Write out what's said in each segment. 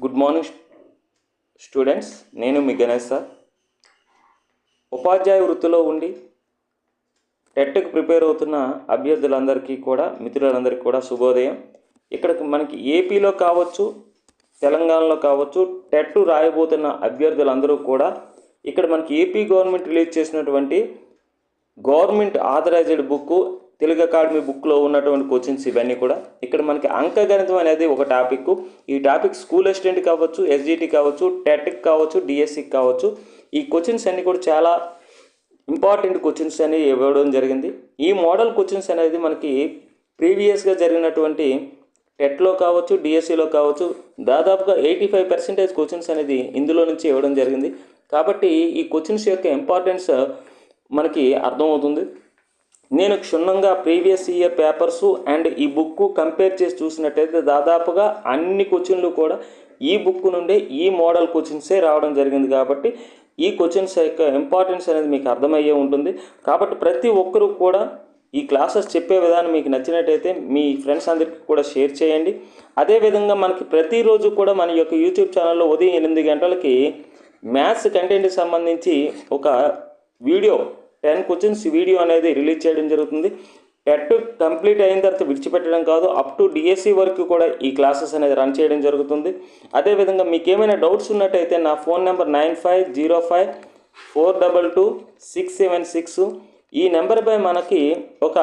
Good morning students నేను మీ Ganesh sir. ఉపాధ్యాయ వృత్తిలో ఉండి టెట్కి ప్రిపేర్ అవుతున్న అభ్యర్థులందరికీ కూడా మిత్రులందరికీ కూడా శుభోదయం. ఇక్కడ మనకి ఏపీలో కావచ్చు తెలంగాణలో కావచ్చు టెట్ రాయబోతున్న అభ్యర్థులందరూ కూడా ఇక్కడ మనకి ఏపీ గవర్నమెంట్ రిలీజ్ చేసినటువంటి government authorized book Telugu academy బుక్లో ఉన్నటువంటి క్వశ్చన్స్ ఇవన్నీ కూడా ఇక్కడ మనకి అంకగణితం అనేది ఒక టాపిక్ ఈ టాపిక్ స్కూల్ అసిస్టెంట్ కావచ్చు ఎస్జిటి కావచ్చు టెట్కి కావచ్చు డిఎస్సి కావచ్చు. ఈ క్వశ్చన్స్ అన్నీ కూడా చాలా ఇంపార్టెంట్ క్వశ్చన్స్ అని ఇవ్వడం జరిగింది. ఈ మోడల్ క్వశ్చన్స్ అనేది మనకి ప్రీవియస్గా జరిగినటువంటి టెట్లో కావచ్చు డిఎస్సిలో కావచ్చు దాదాపుగా ఎయిటీ ఫైవ్ పర్సెంటేజ్ క్వశ్చన్స్ అనేది ఇందులో నుంచి ఇవ్వడం జరిగింది. కాబట్టి ఈ క్వశ్చన్స్ యొక్క ఇంపార్టెన్స్ మనకి అర్థమవుతుంది. నేను క్షుణ్ణంగా ప్రీవియస్ ఇయర్ పేపర్స్ అండ్ ఈ బుక్ కంపేర్ చేసి చూసినట్టయితే దాదాపుగా అన్ని క్వశ్చన్లు కూడా ఈ బుక్ నుండే ఈ మోడల్ క్వశ్చన్సే రావడం జరిగింది కాబట్టి ఈ క్వశ్చన్స్ యొక్క ఇంపార్టెన్స్ అనేది మీకు అర్థమయ్యే ఉంటుంది. కాబట్టి ప్రతి ఒక్కరూ కూడా ఈ క్లాసెస్ చెప్పే విధానం మీకు నచ్చినట్టయితే మీ ఫ్రెండ్స్ అందరికీ కూడా షేర్ చేయండి. అదేవిధంగా మనకి ప్రతిరోజు కూడా మన యొక్క యూట్యూబ్ ఛానల్లో ఉదయం ఎనిమిది గంటలకి మ్యాథ్స్ కంటెంట్కి సంబంధించి ఒక వీడియో టెన్ క్వశ్చన్స్ వీడియో అనేది రిలీజ్ చేయడం జరుగుతుంది. టెట్ కంప్లీట్ అయిన తర్వాత విడిచిపెట్టడం కాదు అప్ టు డిఎస్సి వరకు కూడా ఈ క్లాసెస్ అనేది రన్ చేయడం జరుగుతుంది. అదేవిధంగా మీకు ఏమైనా డౌట్స్ ఉన్నట్టయితే నా phone number nine five zero five four double two six seven six. ఈ నెంబర్పై మనకి ఒక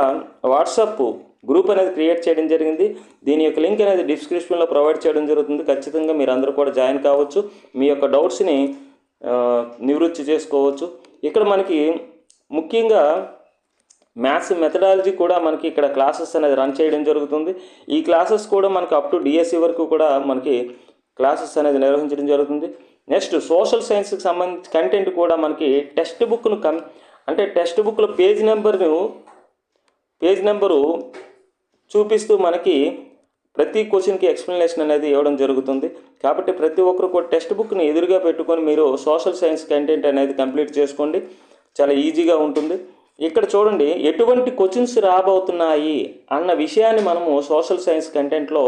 వాట్సాప్ గ్రూప్ అనేది క్రియేట్ చేయడం జరిగింది. దీని యొక్క లింక్ అనేది డిస్క్రిప్షన్లో ప్రొవైడ్ చేయడం జరుగుతుంది. ఖచ్చితంగా మీరు అందరూ కూడా జాయిన్ కావచ్చు. మీ యొక్క డౌట్స్ని నివృత్తి చేసుకోవచ్చు. ఇక్కడ మనకి ముఖ్యంగా మ్యాథ్స్ మెథడాలజీ కూడా మనకి ఇక్కడ క్లాసెస్ అనేది రన్ చేయడం జరుగుతుంది. ఈ క్లాసెస్ కూడా మనకి అప్ టు డిఎస్సి వరకు కూడా మనకి క్లాసెస్ అనేది నిర్వహించడం జరుగుతుంది. నెక్స్ట్ సోషల్ సైన్స్కి సంబంధించి కంటెంట్ కూడా మనకి టెక్స్ట్ బుక్ను కం అంటే టెక్స్ట్ బుక్లో పేజ్ నెంబర్ను పేజ్ నెంబరు చూపిస్తూ మనకి ప్రతి క్వశ్చన్కి ఎక్స్ప్లెనేషన్ అనేది ఇవ్వడం జరుగుతుంది. కాబట్టి ప్రతి ఒక్కరు కూడా టెక్స్ట్ బుక్ని ఎదురుగా పెట్టుకొని మీరు సోషల్ సైన్స్ కంటెంట్ అనేది కంప్లీట్ చేసుకోండి. చాలా ఈజీగా ఉంటుంది. ఇక్కడ చూడండి ఎటువంటి క్వశ్చన్స్ రాబోతున్నాయి అన్న విషయాన్ని మనము సోషల్ సైన్స్ కంటెంట్లో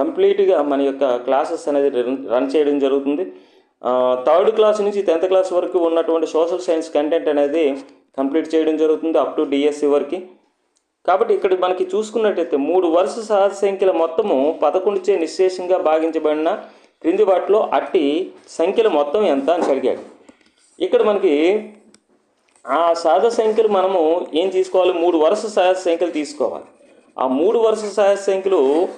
కంప్లీట్గా మన యొక్క క్లాసెస్ అనేది రన్ రన్ చేయడం జరుగుతుంది. థర్డ్ క్లాస్ నుంచి టెన్త్ క్లాస్ వరకు ఉన్నటువంటి సోషల్ సైన్స్ కంటెంట్ అనేది కంప్లీట్ చేయడం జరుగుతుంది అప్ టు డిఎస్సి వరకు. కాబట్టి ఇక్కడ మనకి చూసుకున్నట్టయితే మూడు వరుస సహజ సంఖ్యల మొత్తము పదకొండుచే నిశ్శేషంగా భాగించబడిన క్రింది వాటిలో అట్టి సంఖ్యల మొత్తం ఎంత అని అడిగాడు. ఇక్కడ మనకి ఆ సహజ సంఖ్యలు మనము ఏం తీసుకోవాలి? మూడు వరుస సహజ సంఖ్యలు తీసుకోవాలి. ఆ మూడు వరుస సహజ సంఖ్యలు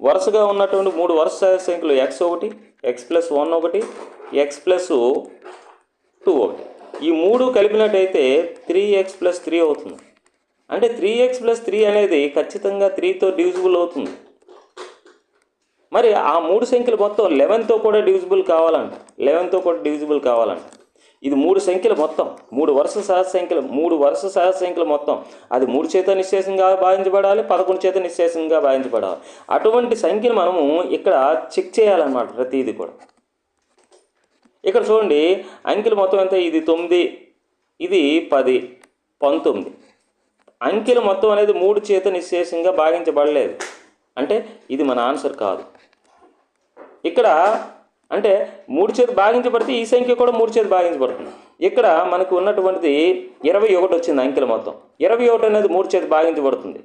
వరుసగా ఉన్నటువంటి మూడు వరుస సహజ సంఖ్యలు ఎక్స్ ఒకటి ఎక్స్ ప్లస్ వన్ ఒకటి ఎక్స్ ప్లస్ టూ ఒకటి. ఈ మూడు కలిపినట్టయితే త్రీ ఎక్స్ ప్లస్ త్రీ అవుతుంది. అంటే త్రీ ఎక్స్ ప్లస్ త్రీ అనేది ఖచ్చితంగా త్రీతో డివిజిబుల్ అవుతుంది. మరి ఆ మూడు సంఖ్యలు మొత్తం లెవెన్తో కూడా డివిజిబుల్ కావాలంట. లెవెన్తో కూడా డివిజిబుల్ కావాలంట. ఇది మూడు సంఖ్యలు మొత్తం. మూడు వరుస సహజ సంఖ్యలు. మూడు వరుస సహజ సంఖ్యలు మొత్తం. అది మూడు చేత నిశ్శేషంగా భావించబడాలి పదకొండు చేత నిశ్శేషంగా భావించబడాలి. అటువంటి సంఖ్యను మనము ఇక్కడ చెక్ చేయాలన్నమాట ప్రతిదీ కూడా. ఇక్కడ చూడండి అంకెలు మొత్తం ఎంత? ఇది తొమ్మిది ఇది పది పంతొమ్మిది. అంకెలు మొత్తం అనేది మూడు చేత నిశ్శేషంగా భాగించబడలేదు అంటే ఇది మన ఆన్సర్ కాదు. ఇక్కడ అంటే మూడు చేతి భాగించబడితే ఈ సంఖ్య కూడా మూడు చేతి భాగించబడుతుంది. ఇక్కడ మనకు ఉన్నటువంటిది ఇరవై ఒకటి వచ్చింది అంకెలు మొత్తం. ఇరవై ఒకటి అనేది మూడు చేతి భాగించబడుతుంది.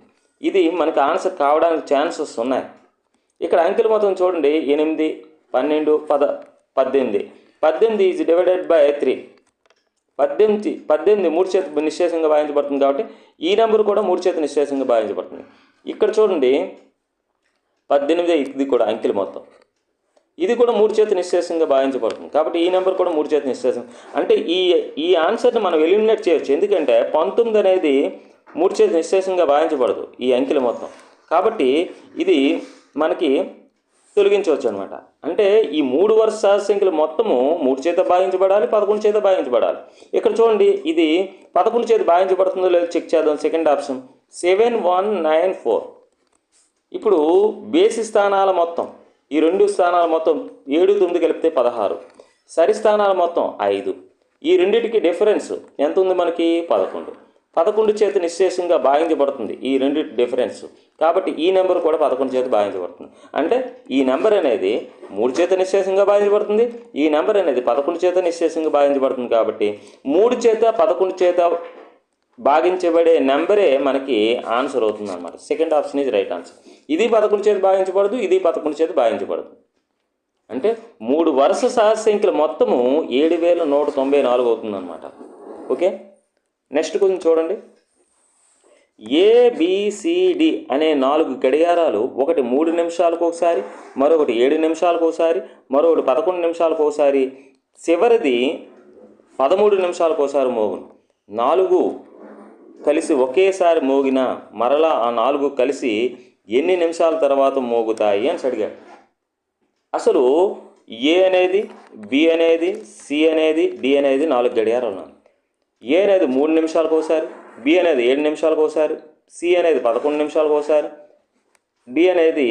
ఇది మనకు ఆన్సర్ కావడానికి ఛాన్సెస్ ఉన్నాయి. ఇక్కడ అంకెలు మొత్తం చూడండి. ఎనిమిది పన్నెండు పద పద్దెనిమిది. పద్దెనిమిది ఈజ్ డివైడెడ్ బై త్రీ పద్దెనిమిది పద్దెనిమిది మూడు చేతి నిశ్చేషంగా భావించబడుతుంది కాబట్టి ఈ నెంబర్ కూడా మూడు చేతి నిశ్చేషంగా భావించబడుతుంది ఇక్కడ చూడండి. పద్దెనిమిది ఇది కూడా అంకెలు మొత్తం. ఇది కూడా మూడు చేతి నిశ్చేషంగా భావించబడుతుంది. కాబట్టి ఈ నెంబర్ కూడా మూడు చేతి నిశ్శేషం. అంటే ఈ ఈ ఆన్సర్ని మనం ఎలిమినేట్ చేయొచ్చు. ఎందుకంటే పంతొమ్మిది అనేది మూడు చేతి నిశ్శేషంగా భావించబడదు ఈ అంకెలు మొత్తం. కాబట్టి ఇది మనకి తొలగించవచ్చు అనమాట అంటే ఈ మూడు వరుస సంఖ్యలు మొత్తము మూడు చేత భావించబడాలి పదకొండు చేత భావించబడాలి. ఇక్కడ చూడండి ఇది పదకొండు చేత భావించబడుతుందో లేదో చెక్ చేద్దాం. Second option seven one nine four ఇప్పుడు బేసి స్థానాల మొత్తం. ఈ రెండు స్థానాలు మొత్తం ఏడు తొమ్మిది కలిపితే పదహారు. సరి స్థానాలు మొత్తం ఐదు. ఈ రెండింటికి డిఫరెన్స్ ఎంత ఉంది మనకి? పదకొండు. పదకొండు చేత నిశ్శేషంగా భావించబడుతుంది ఈ రెండు డిఫరెన్స్. కాబట్టి ఈ నెంబర్ కూడా పదకొండు చేత భావించబడుతుంది అంటే ఈ నెంబర్ అనేది మూడు చేత నిశ్శేషంగా భావించబడుతుంది ఈ నెంబర్ అనేది పదకొండు చేత నిశ్శేషంగా భావించబడుతుంది కాబట్టి మూడు చేత పదకొండు చేత భాగించబడే నెంబరే మనకి ఆన్సర్ అవుతుంది అనమాట second option is right answer. ఇది పదకొండు చేతి భావించబడదు ఇది పదకొండు చేతి భావించబడదు అంటే మూడు వరుస సహజ సంఖ్యలు మొత్తము ఏడు వేల నూట తొంభై నాలుగు అవుతుందన్నమాట. ఓకే? నెక్స్ట్ కొంచెం చూడండి. ఏబిసిడి అనే నాలుగు గడియారాలు ఒకటి మూడు నిమిషాలకు ఒకసారి మరొకటి ఏడు నిమిషాలకు ఒకసారి మరొకటి పదకొండు నిమిషాలకు ఒకసారి. చివరిది పదమూడు నిమిషాలకు ఒకసారి మోగును. నాలుగు కలిసి ఒకేసారి మోగిన మరలా ఆ నాలుగు కలిసి ఎన్ని నిమిషాల తర్వాత మోగుతాయి అని అడిగాడు. అసలు ఏ అనేది బి అనేది సి అనేది డి అనేది నాలుగు గడియారాలు ఉన్నాను ఏ అనేది మూడు నిమిషాలకు ఒకసారి బి అనేది ఏడు నిమిషాలకు ఒకసారి సి అనేది పదకొండు నిమిషాలకు ఒకసారి డి అనేది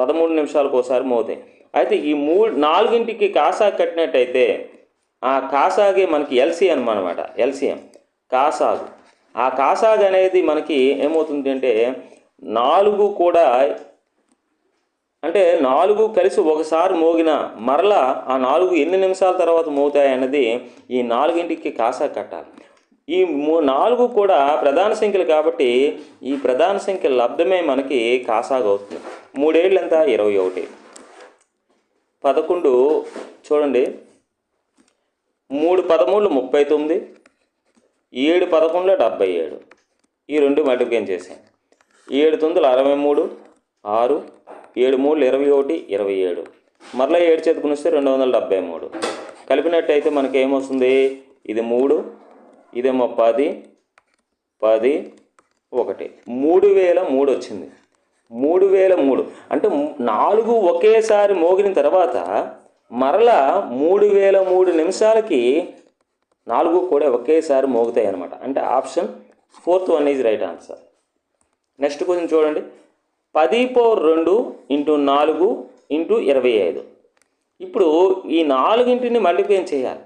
పదమూడు నిమిషాలకు ఒకసారి మోగుతాయి. అయితే ఈ మూడు నాలుగింటికి కాసా కట్టినట్టయితే ఆ కాసాగే మనకి ఎల్సిఎం అనమాట ఎల్సిఎం కాసాగు. ఆ కాసాగ్ అనేది మనకి ఏమవుతుంది అంటే నాలుగు కూడా అంటే నాలుగు కలిసి ఒకసారి మోగిన మరలా ఆ నాలుగు ఎన్ని నిమిషాల తర్వాత మోగుతాయి అన్నది ఈ నాలుగింటికి కాసా కట్టాలి. ఈ నాలుగు కూడా ప్రధాన సంఖ్యలు కాబట్టి ఈ ప్రధాన సంఖ్య లబ్ధమే మనకి కాసాగా అవుతుంది. మూడేళ్ళు ఎంత ఇరవై ఒకటి. పదకొండు చూడండి. మూడు పదమూడు ముప్పై తొమ్మిది ఏడు పదకొండులో డెబ్బై ఏడు. ఈ రెండు మల్టిప్లికేషన్ చేశాను ఏడు తొమ్మిదిలు అరవై మూడు ఆరు ఏడు మూడు ఇరవై ఒకటి ఇరవై ఏడు. మరలా ఏడు చేతుకుని వస్తే రెండు వందల డెబ్బై మూడు. కలిపినట్టయితే మనకి ఏమొస్తుంది? ఇది మూడు ఇదేమో పది పది ఒకటి. మూడు వేల మూడు వచ్చింది. మూడు వేల మూడు. అంటే నాలుగు ఒకేసారి మోగిన తర్వాత మరలా మూడు వేల మూడు నిమిషాలకి నాలుగు కూడా ఒకేసారి మోగుతాయి అనమాట అంటే option fourth one is right answer. Next question చూడండి. పది పవర్ రెండు ఇంటూ నాలుగు ఇంటూ ఇరవై ఐదు. ఇప్పుడు ఈ నాలుగింటిని మల్టిప్లై చేయాలి?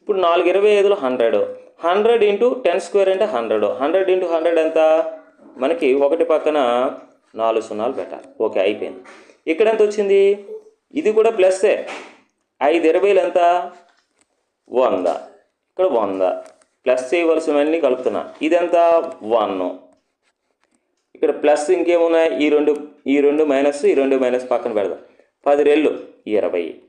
ఇప్పుడు నాలుగు ఇరవై ఐదులో hundred. Hundred into ten square అంటే హండ్రెడ్. హండ్రెడ్ ఇంటూ హండ్రెడ్ ఎంత? మనకి ఒకటి పక్కన నాలుగు సున్నాలు పెట్టాలి. ఓకే అయిపోయింది. ఇక్కడ ఎంత వచ్చింది? ఇది కూడా ప్లస్సే ఐదు ఇరవైలు ఎంత? వంద. ఇక్కడ వంద. ప్లస్ చేయవలసినవన్నీ కలుపుతున్నా. ఇదంతా? వన్. ఇక్కడ ప్లస్ ఇంకేమున్నాయి? ఈ రెండు ఈ రెండు మైనస్ ఈ రెండు మైనస్ పక్కన పెడదాం. పది రెళ్ళు ఇరవై.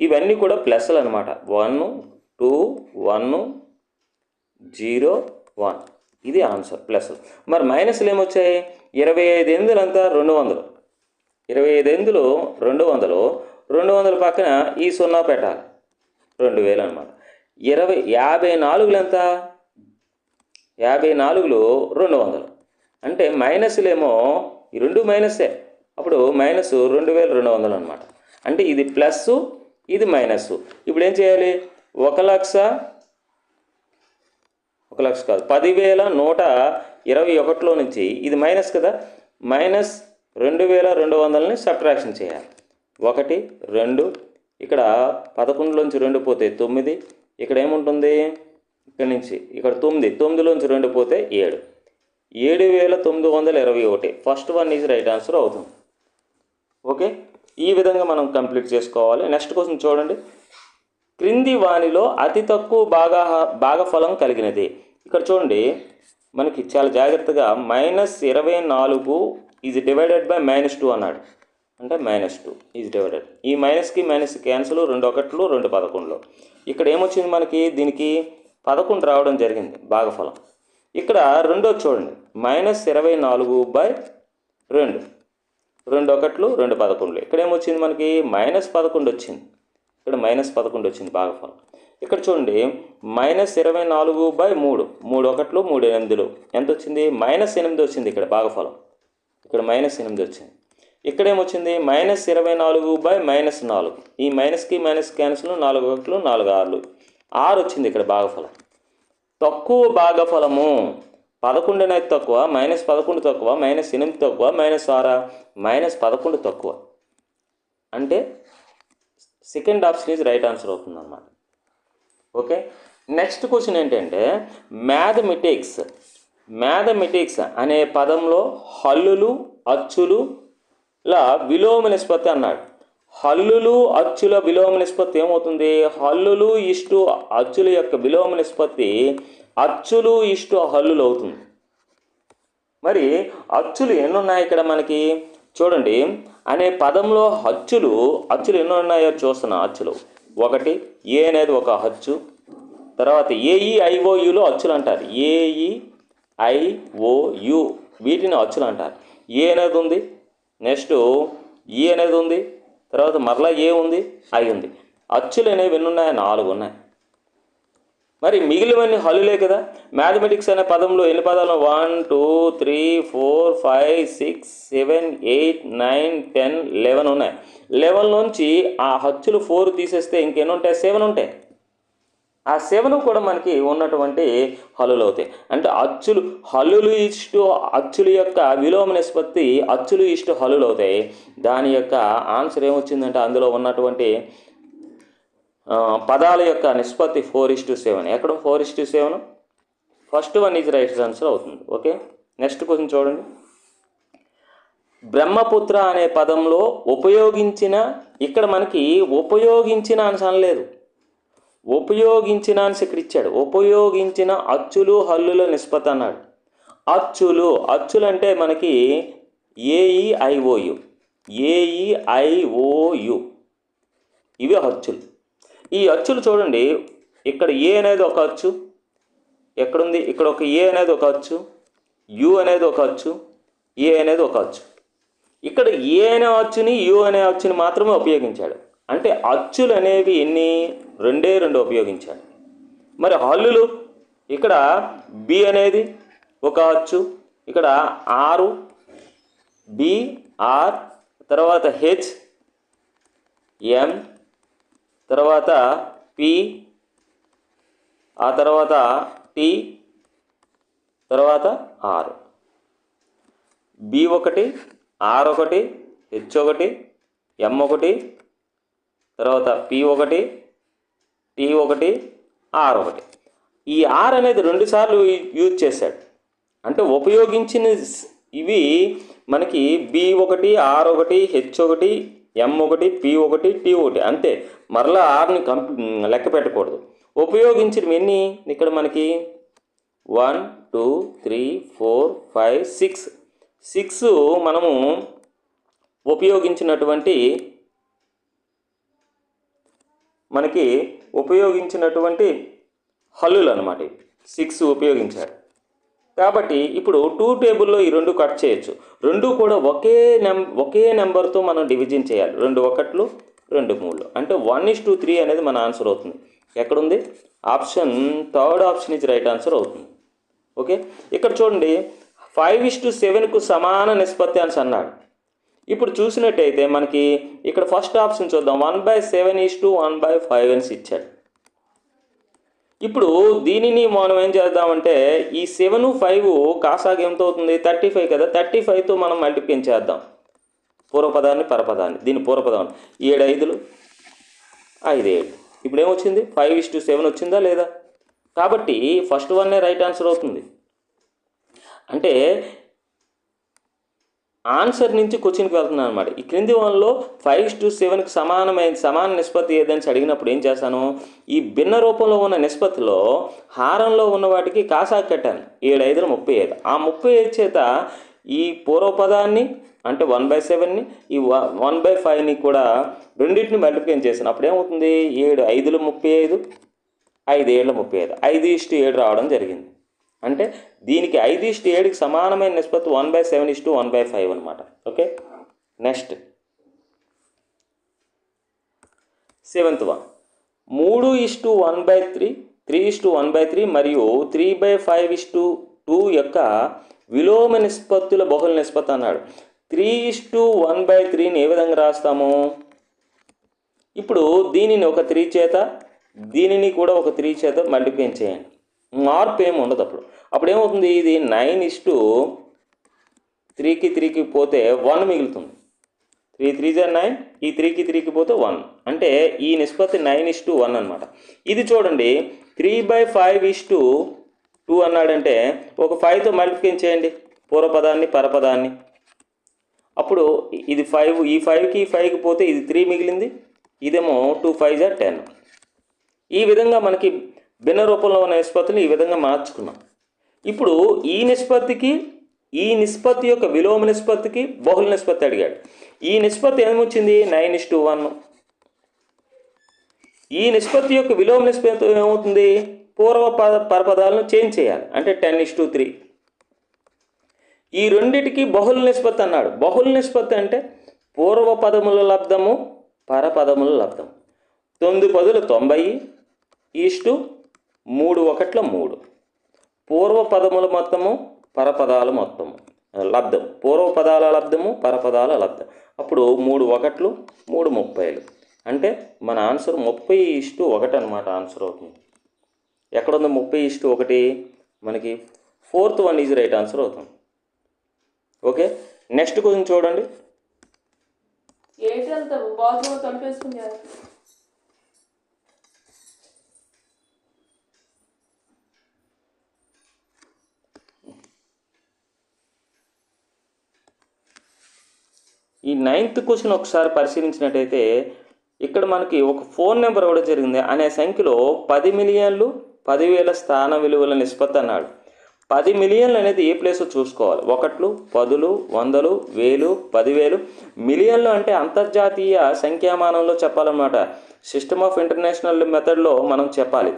ఇవన్నీ కూడా ప్లస్లు అనమాట one two one zero one. ఇది ఆన్సర్ ప్లస్ మరి మైనస్లు ఏమొచ్చాయి? ఇరవై ఐదు ఎందులు అంతా? రెండు వందలు. ఇరవై ఐదు ఎందులు? రెండు వందలు. రెండు వందల పక్కన ఈ సున్నా పెట్టాలి. రెండు వేలు అనమాట ఇరవై యాభై నాలుగులు ఎంత? యాభై నాలుగులు రెండు వందలు. అంటే మైనస్లేమో ఈ రెండు మైనసే. అప్పుడు మైనస్ రెండు వేల రెండు వందలు అనమాట అంటే ఇది ప్లస్ ఇది మైనస్ ఇప్పుడు ఏం చేయాలి? ఒక లక్ష ఒక లక్ష కాదు పదివేల నూట ఇరవై ఒకటిలో నుంచి ఇది మైనస్ కదా మైనస్ రెండు వేల రెండు వందలని సబ్ట్రాక్షన్ చేయాలి. ఒకటి రెండు ఇక్కడ పదకొండులోంచి రెండు పోతే తొమ్మిది ఇక్కడ ఏముంటుంది? ఇక్కడ నుంచి ఇక్కడ తొమ్మిది తొమ్మిదిలోంచి రెండు పోతే ఏడు. ఏడు వేల తొమ్మిది వందల ఇరవై ఒకటి. First one is right answer అవుతుంది. ఓకే ఈ విధంగా మనం కంప్లీట్ చేసుకోవాలి. నెక్స్ట్ క్వశ్చన్ చూడండి. క్రింది వాణిలో అతి తక్కువ బాగా భాగఫలం కలిగినది. ఇక్కడ చూడండి. మనకి చాలా జాగ్రత్తగా మైనస్ ఇరవై నాలుగు is divided by minus two అన్నాడు. అంటే మైనస్ టూ ఈజ్ డివైడెడ్ ఈ మైనస్కి మైనస్ క్యాన్సిల్ రెండు ఒకట్లు రెండు పదకొండులో. ఇక్కడ ఏమొచ్చింది మనకి? దీనికి పదకొండు రావడం జరిగింది. భాగఫలం ఇక్కడ రెండో చూడండి. మైనస్ ఇరవై నాలుగు బై రెండు. రెండు ఒకట్లు రెండు పదకొండులు. ఇక్కడ ఏమొచ్చింది మనకి? మైనస్ పదకొండు వచ్చింది. ఇక్కడ మైనస్ పదకొండు వచ్చింది భాగఫలం ఇక్కడ చూడండి. మైనస్ ఇరవై నాలుగు బై మూడు. మూడు ఒకట్లు మూడు ఎనిమిదిలు. ఎంత వచ్చింది? మైనస్ ఎనిమిది వచ్చింది ఇక్కడ భాగఫలం ఇక్కడ మైనస్ ఎనిమిది వచ్చింది. ఇక్కడ ఏమొచ్చింది? మైనస్ ఇరవై నాలుగు బై మైనస్ నాలుగు. ఈ మైనస్కి మైనస్ క్యాన్సిల్ నాలుగు ఒకట్లు నాలుగు ఆరులు. ఆరు వచ్చింది ఇక్కడ భాగఫలం తక్కువ భాగఫలము పదకొండు అనేది తక్కువ మైనస్ పదకొండు తక్కువ మైనస్ ఎనిమిది తక్కువ మైనస్ ఆరా మైనస్ పదకొండు తక్కువ. అంటే second option is right answer అవుతుంది అన్నమాట ఓకే? నెక్స్ట్ క్వశ్చన్ ఏంటంటే మ్యాథమెటిక్స్ మ్యాథమెటిక్స్ అనే పదంలో హల్లులు అచ్చులు లా విలోమ నిష్పత్తి అన్నాడు. హల్లులు అచ్చుల విలోమ నిష్పత్తి ఏమవుతుంది? హల్లులు ఇష్టు అచ్చుల యొక్క విలోమ నిష్పత్తి అచ్చులు ఇష్టు హల్లులు అవుతుంది. మరి అచ్చులు ఎన్ని ఉన్నాయి ఇక్కడ మనకి? చూడండి. అనే పదంలో అచ్చులు అచ్చులు ఎన్ని ఉన్నాయో చూస్తున్నా అచ్చులు. ఒకటి ఏ అనేది ఒక అచ్చు తర్వాత ఏఈ ఐఓయులో అచ్చులు అంటారు. ఏఈ ఐఓయు వీటిని అచ్చులు అంటారు. ఏ అనేది ఉంది? నెక్స్ట్ ఈ అనేది ఉంది? తర్వాత మరలా ఏ ఉంది? ఐ ఉంది. అచ్చులు అనేవి ఎన్ని ఉన్నాయి నాలుగు ఉన్నాయి. మరి మిగిలివన్నీ హల్లులే కదా? మ్యాథమెటిక్స్ అనే పదంలో ఎన్ని పదాలు? One two three four five six seven eight nine ten eleven ఉన్నాయి. లెవెన్ నుంచి ఆ హచ్చులు ఫోర్ తీసేస్తే ఇంకెన్ని ఉంటాయి? సెవెన్ ఉంటాయి. ఆ సేవలు కూడా మనకి ఉన్నటువంటి హల్లులు అవుతాయి. అంటే అచ్చులు హల్లులు ఇష్టు అచ్చుల యొక్క విలోమ నిష్పత్తి అచ్చులు ఇష్టు హల్లులు అవుతాయి. దాని యొక్క ఆన్సర్ ఏమొచ్చిందంటే అందులో ఉన్నటువంటి పదాల యొక్క నిష్పత్తి ఫోర్ ఇస్ టు సెవెన్. ఎక్కడ four is to seven? First one is right answer అవుతుంది. ఓకే? నెక్స్ట్ క్వశ్చన్ చూడండి. బ్రహ్మపుత్ర అనే పదంలో ఉపయోగించిన ఇక్కడ మనకి ఉపయోగించిన అని అనలేదు. ఉపయోగించిన అని ఇక్కడ ఇచ్చాడు ఉపయోగించిన అచ్చులు హల్లుల నిష్పత్తి అన్నాడు. అచ్చులు అచ్చులు అంటే మనకి ఏఈఐఓయు ఏఈఐఓయు. ఇవి అచ్చులు. ఈ అచ్చులు చూడండి ఇక్కడ ఏ అనేది ఒక అచ్చు ఎక్కడుంది? ఇక్కడ ఒక ఏ అనేది ఒక అచ్చు యు అనేది ఒక అచ్చు ఏ అనేది ఒక అచ్చు. ఇక్కడ ఏ అనే అచ్చుని యు అనే అచ్చుని మాత్రమే ఉపయోగించాడు. అంటే అచ్చులు అనేవి ఎన్ని? రెండే రెండు ఉపయోగించాడు మరి హల్లులు ఇక్కడ బి అనేది ఒక అచ్చు ఇక్కడ ఆరు బి ఆర్ తర్వాత హెచ్ ఎం తర్వాత పి ఆ తర్వాత టి తర్వాత ఆర్ బి ఒకటి ఆర్ ఒకటి హెచ్ ఒకటి ఎం ఒకటి తర్వాత పి ఒకటి టి ఒకటి ఆర్ ఒకటి. ఈ ఆర్ అనేది రెండుసార్లు యూజ్ చేశాడు. అంటే ఉపయోగించిన ఇవి మనకి బి ఒకటి ఆర్ ఒకటి హెచ్ ఒకటి ఎం ఒకటి పి ఒకటి టి ఒకటి అంతే. మరలా ఆర్ని కంప్ లెక్క పెట్టకూడదు. ఉపయోగించినవి ఎన్ని? ఇక్కడ మనకి one two three four five six. Six మనము ఉపయోగించినటువంటి మనకి ఉపయోగించినటువంటి హల్లులు అనమాట సిక్స్ ఉపయోగించారు. కాబట్టి ఇప్పుడు టూ టేబుల్లో ఈ రెండు కట్ చేయొచ్చు. రెండు కూడా ఒకే నెం ఒకే నెంబర్తో మనం డివిజన్ చేయాలి. రెండు ఒకట్లు రెండు మూడు అంటే వన్ ఇస్ టూ త్రీ అనేది మన ఆన్సర్ అవుతుంది. ఎక్కడుంది? Option third option is right answer అవుతుంది. ఓకే? ఇక్కడ చూడండి. ఫైవ్ ఇస్ టు సెవెన్కు సమాన నిష్పత్తి అని అన్నాడు. ఇప్పుడు చూసినట్టయితే మనకి ఇక్కడ ఫస్ట్ ఆప్షన్ చూద్దాం. One by seven is to one by five అని ఇచ్చాడు. ఇప్పుడు దీనిని మనం ఏం చేద్దామంటే ఈ సెవెన్ ఫైవ్ కాసాగా ఎంత అవుతుంది థర్టీ ఫైవ్ కదా. థర్టీ ఫైవ్తో మనం మల్టిప్లికేషన్ చేద్దాం. పూర్వపదాన్ని పరపదాన్ని. దీని పూర్వపదం ఏడు ఐదులు ఐదు ఏడు. ఇప్పుడు ఏమొచ్చింది? ఫైవ్ ఇస్ టు సెవెన్ వచ్చిందా లేదా? కాబట్టి ఫస్ట్ వన్నే రైట్ ఆన్సర్ అవుతుంది. అంటే ఆన్సర్ నుంచి క్వశ్చన్కి వెళ్తున్నాను అనమాట ఈ క్రింది వన్లో ఫైవ్ టు సెవెన్కి సమానమైన సమాన నిష్పత్తి ఏదని అడిగినప్పుడు ఏం చేశాను ఈ భిన్న రూపంలో ఉన్న నిష్పత్తిలో హారంలో ఉన్న వాటికి కాసాకు కట్టాను. ఏడు ఐదులు ముప్పై ఐదు. ఆ ముప్పై ఐదు చేత ఈ పూర్వపదాన్ని అంటే వన్ బై సెవెన్ని ఈ వన్ బై ఫైవ్ని కూడా రెండింటిని మల్టిప్లికేషన్ చేశాను. అప్పుడు ఏమవుతుంది? ఏడు ఐదులు ముప్పై ఐదు. ఐదు ఏళ్ళ ముప్పై ఐదు. ఐదు ఇష్టు ఏడు రావడం జరిగింది. అంటే దీనికి ఐదు ఇష్టు ఏడుకి సమానమైన నిష్పత్తి one by seven is to one by five అనమాట ఓకే? నెక్స్ట్. Seventh one. మూడు is to one by three three is to one by three మరియు three by five is to two యొక్క విలోమ నిష్పత్తుల బహుళ నిష్పత్తి అన్నాడు. త్రీ ఇష్టు వన్ బై త్రీని ఏ విధంగా రాస్తాము? ఇప్పుడు దీనిని ఒక త్రీ చేత దీనిని కూడా ఒక త్రీ చేత మల్టిప్లై చేయండి. మార్పు ఏమి ఉండదు అప్పుడు. అప్పుడు ఏమవుతుంది ఇది నైన్ ఇస్టు త్రీకి త్రీకి పోతే వన్ మిగులుతుంది. త్రీ త్రీ జా నైన్ ఈ త్రీకి త్రీకి పోతే వన్. అంటే ఈ నిష్పత్తి నైన్ ఇస్ టు వన్ అనమాట ఇది చూడండి three by five is to two అన్నాడంటే ఒక ఫైవ్తో మల్టిప్లికేషన్ చేయండి. పూర్వపదాన్ని పరపదాన్ని. అప్పుడు ఇది ఫైవ్ ఈ ఫైవ్కి ఫైవ్కి పోతే ఇది త్రీ మిగిలింది. ఇదేమో టూ ఫైవ్ జా టెన్. ఈ విధంగా మనకి భిన్న రూపంలో ఉన్న నిష్పత్తిని ఈ విధంగా మార్చుకున్నాం. ఇప్పుడు ఈ నిష్పత్తికి ఈ నిష్పత్తి యొక్క విలోమ నిష్పత్తికి బహుళ నిష్పత్తి అడిగాడు. ఈ నిష్పత్తి ఏమొచ్చింది నైన్ ఇస్ టు వన్. ఈ నిష్పత్తి యొక్క విలోమ నిష్పత్తి ఏమవుతుంది? పూర్వ పద పరపదాలను చేంజ్ చేయాలి. అంటే టెన్ ఇస్ టు త్రీ. ఈ రెండిటికి బహుళ నిష్పత్తి అన్నాడు. బహుళ నిష్పత్తి అంటే పూర్వ పదముల లబ్ధము పరపదముల లబ్ధము. తొమ్మిది పదులు తొంభై ఈస్టు మూడు ఒకట్ల మూడు. పూర్వ పదముల మొత్తము పరపదాల మొత్తము. లబ్ధం పూర్వ పదాల లబ్ధము పరపదాల లబ్ధం అప్పుడు మూడు ఒకట్లు మూడు ముప్పైలు. అంటే మన ఆన్సర్ ముప్పై ఇష్టు ఒకటి అనమాట ఆన్సర్ అవుతుంది ఎక్కడుంది ముప్పై ఇష్టు ఒకటి? మనకి fourth one is right answer అవుతుంది. ఓకే? నెక్స్ట్ క్వశ్చన్ చూడండి. ఈ నైన్త్ క్వశ్చన్ ఒకసారి పరిశీలించినట్టయితే ఇక్కడ మనకి ఒక ఫోన్ నెంబర్ ఇవ్వడం జరిగింది. అనే సంఖ్యలో పది మిలియన్లు పదివేల స్థాన విలువల నిష్పత్తి అన్నాడు. పది మిలియన్లు అనేది ఏ ప్లేసో చూసుకోవాలి? ఒకట్లు పదులు వందలు వేలు పదివేలు. మిలియన్లు అంటే అంతర్జాతీయ సంఖ్యామానంలో చెప్పాలన్నమాట. సిస్టమ్ ఆఫ్ ఇంటర్నేషనల్ మెథడ్లో మనం చెప్పాలి.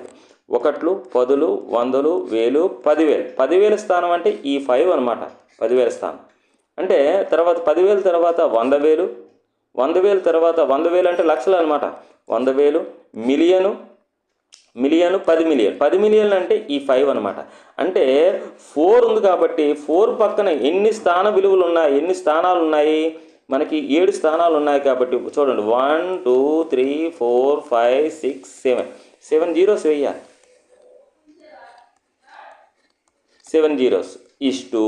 ఒకట్లు పదులు వందలు వేలు పదివేలు. పదివేల స్థానం అంటే ఈ ఫైవ్ అనమాట పదివేల స్థానం. అంటే తర్వాత పదివేల తర్వాత వంద వేలు వంద వేలు తర్వాత వంద వేలు అంటే లక్షలు అనమాట వంద వేలు మిలియను మిలియన్ పది మిలియన్. పది మిలియన్లు అంటే ఈ ఫైవ్ అనమాట అంటే ఫోర్ ఉంది కాబట్టి ఫోర్ పక్కన ఎన్ని స్థాన విలువలు ఉన్నాయి ఎన్ని స్థానాలు ఉన్నాయి మనకి ఏడు స్థానాలు ఉన్నాయి కాబట్టి చూడండి. One two three four five six seven. Seven zeros వెయ్యాలి సెవెన్ జీరోస్. ఇస్టు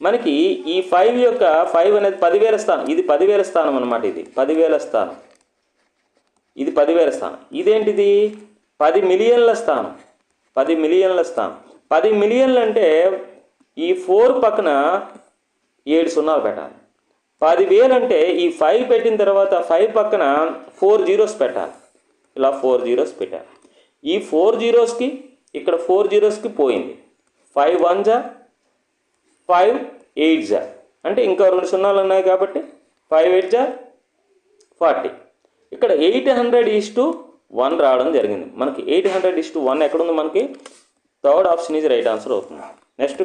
మనకి ఈ ఫైవ్ యొక్క ఫైవ్ అనేది పదివేల స్థానం. ఇది పదివేల స్థానం అనమాట ఇది. పదివేల స్థానం. ఇది పదివేల స్థానం. ఇదేంటిది? పది మిలియన్ల స్థానం. పది మిలియన్ల స్థానం. పది మిలియన్లు అంటే ఈ ఫోర్ పక్కన ఏడు సున్నాలు పెట్టాలి. పదివేలు అంటే ఈ ఫైవ్ పెట్టిన తర్వాత ఫైవ్ పక్కన ఫోర్ జీరోస్ పెట్టాలి. ఇలా ఫోర్ జీరోస్ పెట్టాలి. ఈ ఫోర్ జీరోస్కి ఇక్కడ ఫోర్ జీరోస్కి పోయింది. ఫైవ్ వన్ జా ఫైవ్ ఎయిట్ జా. అంటే ఇంకా రెండు సున్నాలు ఉన్నాయి కాబట్టి ఫైవ్ ఎయిట్ జా ఫార్టీ. ఇక్కడ eight hundred is to one రావడం జరిగింది. మనకి eight hundred is to one ఎక్కడుంది మనకి? Third option is right answer అవుతుంది. నెక్స్ట్